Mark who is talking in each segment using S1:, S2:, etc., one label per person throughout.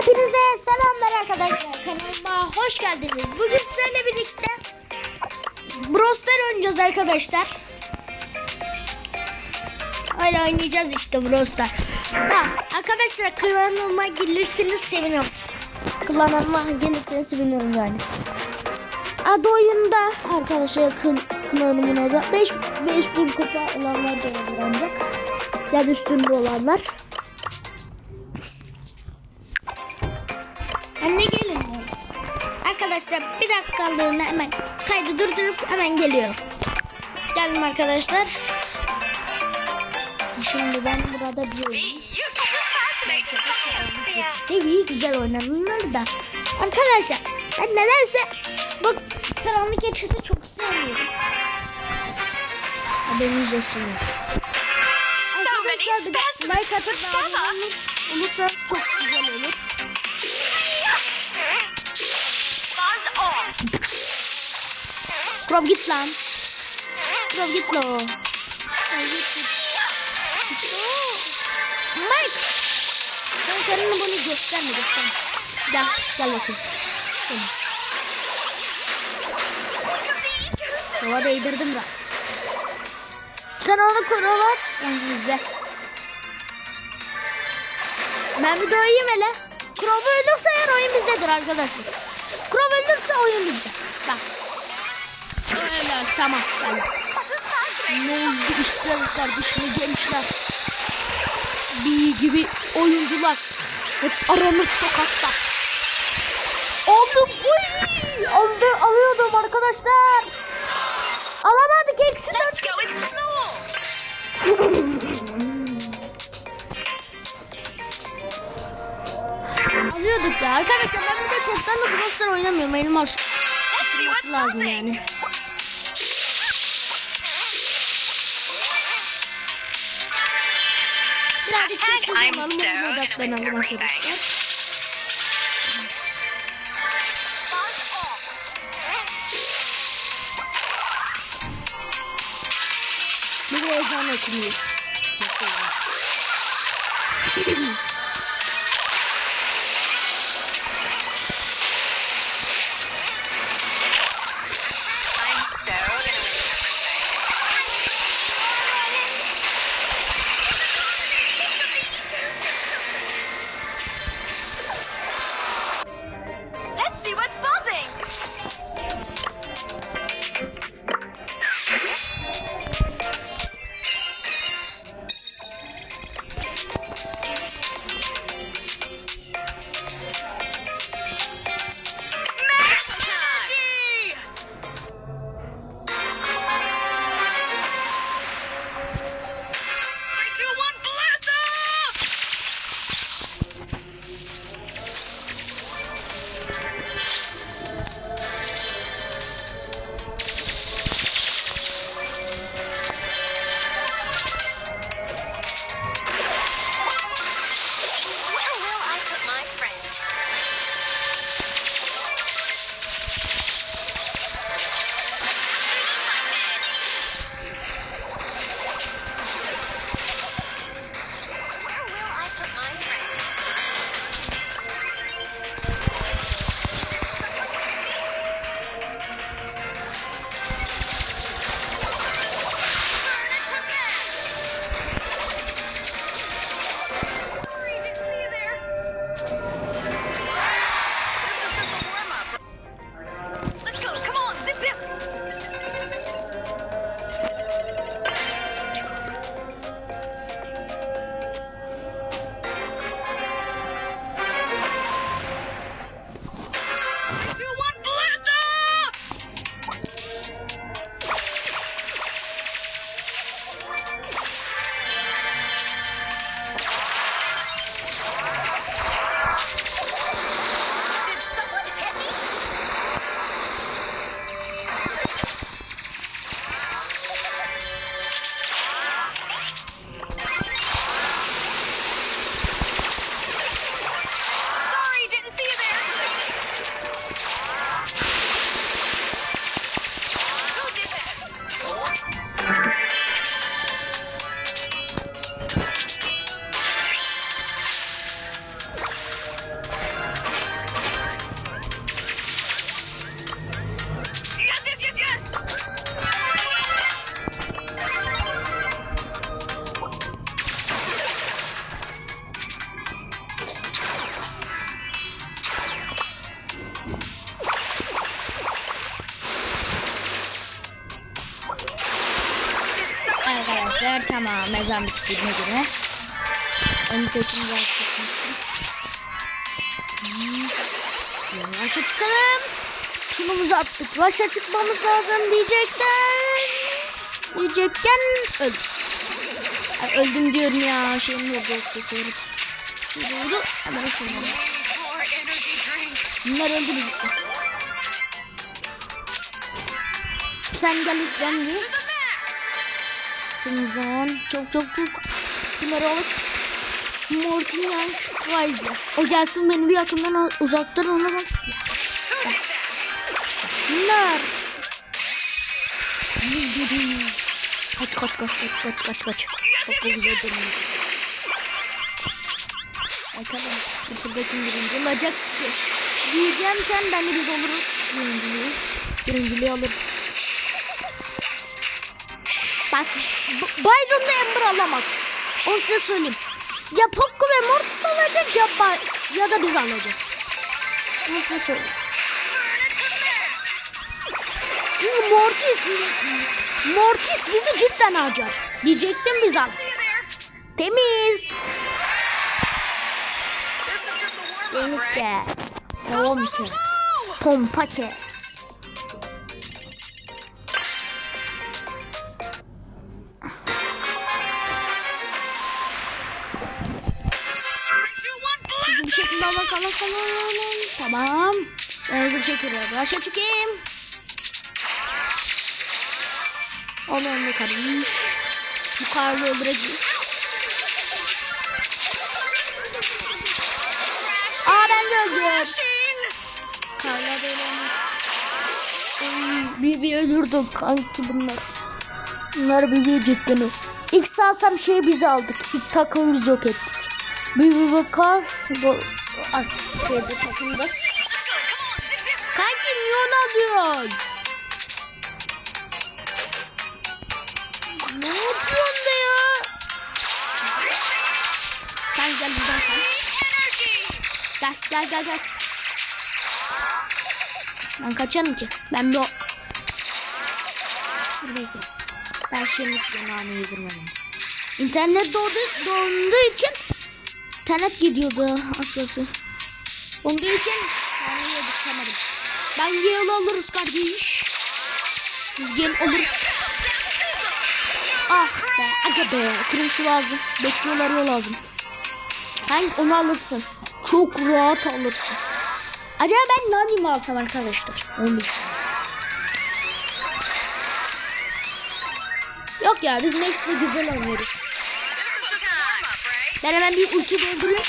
S1: Hepinize selamlar arkadaşlar. Kanalıma hoş geldiniz. Bugün sizlerle birlikte Brawl Stars oynayacağız arkadaşlar. Öyle oynayacağız işte Brawl Stars. Ha, arkadaşlar kanalıma gelirseniz sevinirim. Kanalıma gelirseniz sevinirim yani. Adı oyunda arkadaşlar kın, kanalımın adı 5 5000 kupa olanlar da olur ancak. Ya da üstünde olanlar. Anne gelin. Arkadaşlar bir dakikalığına hemen kaydı durdurup hemen geliyorum. Geldim arkadaşlar. Şimdi ben burada bir oyun. Devi güzel oynanırlar da. Arkadaşlar ben nedense bu karanlık geçidi çok sevmiyorum. Haberiniz olsun. Arkadaşlar like atıp abone olur- olursanız çok güzel olur. Krov git lan. Krov git lo. Mike. Ben kendini bunu gösterme gösterme. Gel gel bakayım. Krova değdirdim biraz. Sen onu korulat. İzle. Ben bir doyayım hele. Krov ölürse eğer oyun bizdedir arkadaşlar. Krov ölürse oyun bizde. Bak. Öyle tamam. Tamam. Ne oldu işte kardeşim gençler. Bir gibi oyuncular. Hep aranır sokakta. Aldım. Uy! Aldı, alıyordum arkadaşlar. Alamadık eksi dört. Alıyorduk ya. Arkadaşlar ben de çoktan da Brawl oynamıyorum. Elim aç. Açılması lazım yani. Birazcık sessiz olalım. Ona odaklanalım arkadaşlar. Bir de ezan okunuyor. Sesi mezar bittiğine göre. Ön sesini biraz kısmıştım. Hmm. Başa çıkalım. Şunumuzu attık. Başa çıkmamız lazım diyecekten. Diyecekken öldüm. Ay, öldüm diyorum ya. Şeyim yok geçiyorum. Şimdi oldu. Hemen
S2: drink.
S1: Bunlar öldü bizi. Sen gel İslam Şimdi zaman çok çok çok bunları alıp Mortingen Kaiser. O gelsin beni bir yakından uzaktan alamaz. Bunlar. Kaç kaç kaç kaç kaç kaç kaç. Çok güzel dönüyor. Bakalım kim birinci olacak ki? Diyeceğim sen ben de biz oluruz. Birinciliği. Birinciliği alırız. Bak Byron'da Ember alamaz. O size söyleyeyim. Ya Poco ve Mortis alacak ya, ya da biz alacağız. Onu size söyleyeyim. Çünkü Mortis Mortis bizi cidden harcar. Diyecektim biz al. Temiz. Temiz ke. Tamam ki. Tamam. Ben hızlı bir şekilde başa çıkayım. Onu onu karayım. Yukarıda öldüreceğiz. Aa ben de öldüm. Karla böyle Bir bir öldürdüm kanki bunlar. Bunlar bizi cidden. İlk salsam şey bizi aldık. İlk takımı biz yok ettik. Bir bir bakar. Ay, şeyde takımda. Kanki niye onu alıyorsun? Ne yapıyorsun da ya? Sen gel buradan sen. Gel gel gel gel. Ben kaçarım ki. Ben bir o... Bekle. Ben şimdi size nane yedirmem. İnternet doğdu, donduğu için internet gidiyordu aslında. Donduğu için nane yedirtemedim. Ben yıl alırız kardeş. Biz gel alırız. Ah be aga be. Kırmızı lazım. Bekliyorlar yol lazım. Sen onu alırsın. Çok rahat alırsın. Acaba ben Nani mi alsam arkadaşlar? Onu. Yok ya biz Max'le güzel oynuyoruz. Ben hemen bir ulti doldurayım.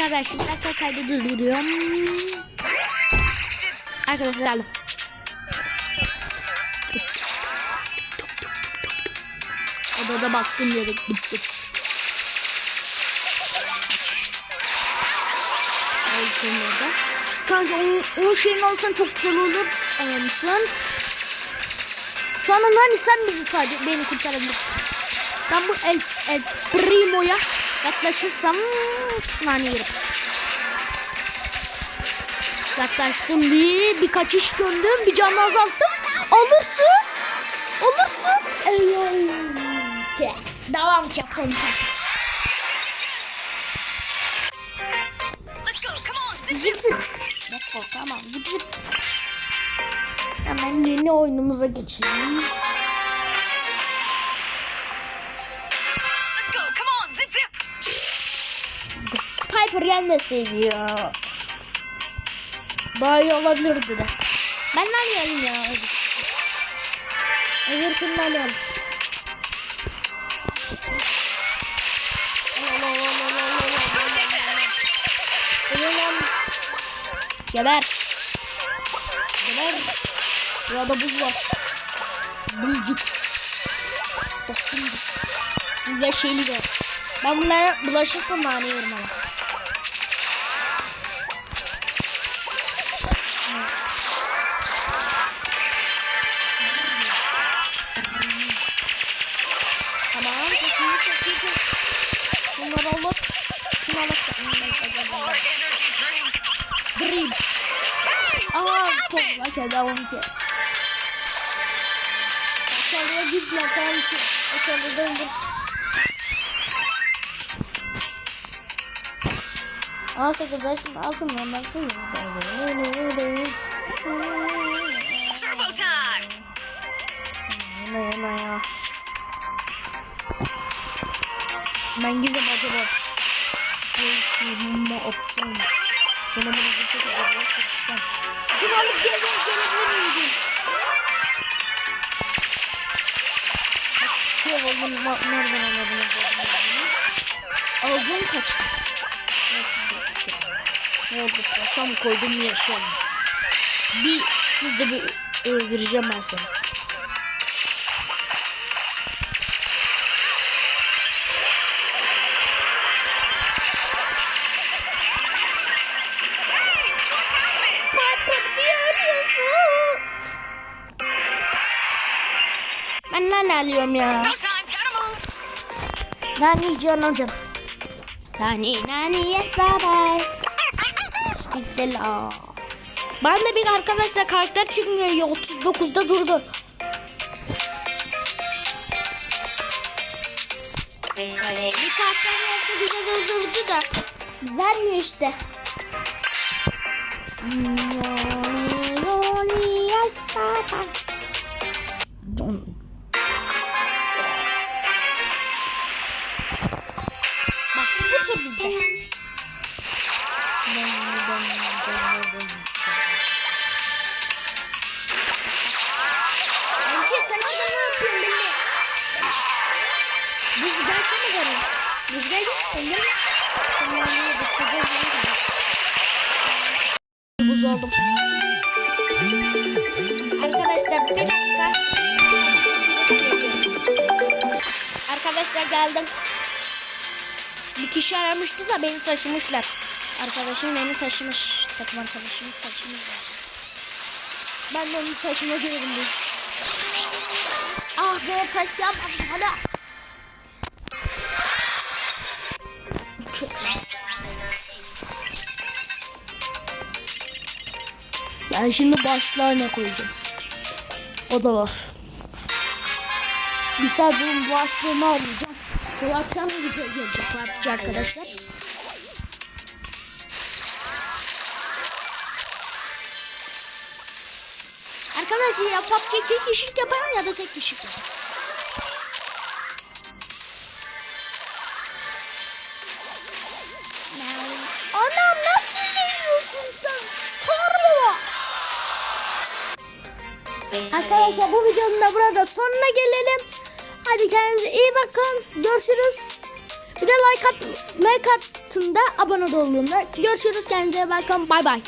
S1: Arkadaşlar dakika kaydı durduruyorum. Arkadaşlar geldim. Odada baskın yedik bitti. Olsun orada. Kanka o, o şeyin olsan çok güzel olur. Anlamışsın. Şu anda hani sen bizi sadece beni kurtarabilirsin. Ben bu El, El Primo'ya yaklaşırsam nane yerim. Yaklaştım bir, bir kaçış döndüm, bir canı azalttım. Alırsın. Alırsın. Evet. Devam ki
S2: on! Zip,
S1: Zip. Defol tamam zip zip. Hemen yeni oyunumuza geçelim. Piper gelmeseydi ya. Daha iyi olabilirdi de. Benden gelin ya. Öbür türlü. Ulan. Geber. Geber. Burada buz var. Bulcuk. Basıncık. Ve şeyli var. Ben bunlara bulaşırsam nane yerim ama. Alıp şunu
S2: drink!
S1: Dream. Aa çok başa devam ki. Başa çalıyor. Gitme kanki. Çalıyor döndür. Aa sakızlaşın altından baksana. Ben gidip acaba şey şey mumma opsiyon. Sana bunu bir şey yapsam. Şunu alıp gel gel gelebilir miyim? Şey oğlum nereden anladın Algım kaçtı. Nasıl bir Ne oldu? Taşam koydum yaşam. Bir sizde bir öldüreceğim ben seni. Alıyorum ya. Nane yiyeceksin hocam. Nane nane yes bye bye. Ben de bir arkadaşla karakter çıkmıyor ya 39'da durdu. Bir karakter varsa güzel durdu da vermiyor işte. Loli, loli, yes, baba. Bak oldum. Arkadaşlar bir dakika. Arkadaşlar geldim. Bir kişi aramıştı da beni taşımışlar. Arkadaşım beni taşımış. Takım arkadaşımız taşımışlar. Ben de onu taşıma görevindeyim. Ah be taşıyamadım hala. Ben şimdi başlığa ne koyacağım? O da var. Bir saat bunun başlığını arayacağım. Sonra akşam video gelecek PUBG arkadaşlar. Arkadaşlar ya PUBG iki kişilik yapalım ya da tek kişilik yapalım. Arkadaşlar bu videonun da burada sonuna gelelim. Hadi kendinize iyi bakın. Görüşürüz. Bir de like at, like atın da abone olun. Görüşürüz kendinize iyi bakın. Bay bay.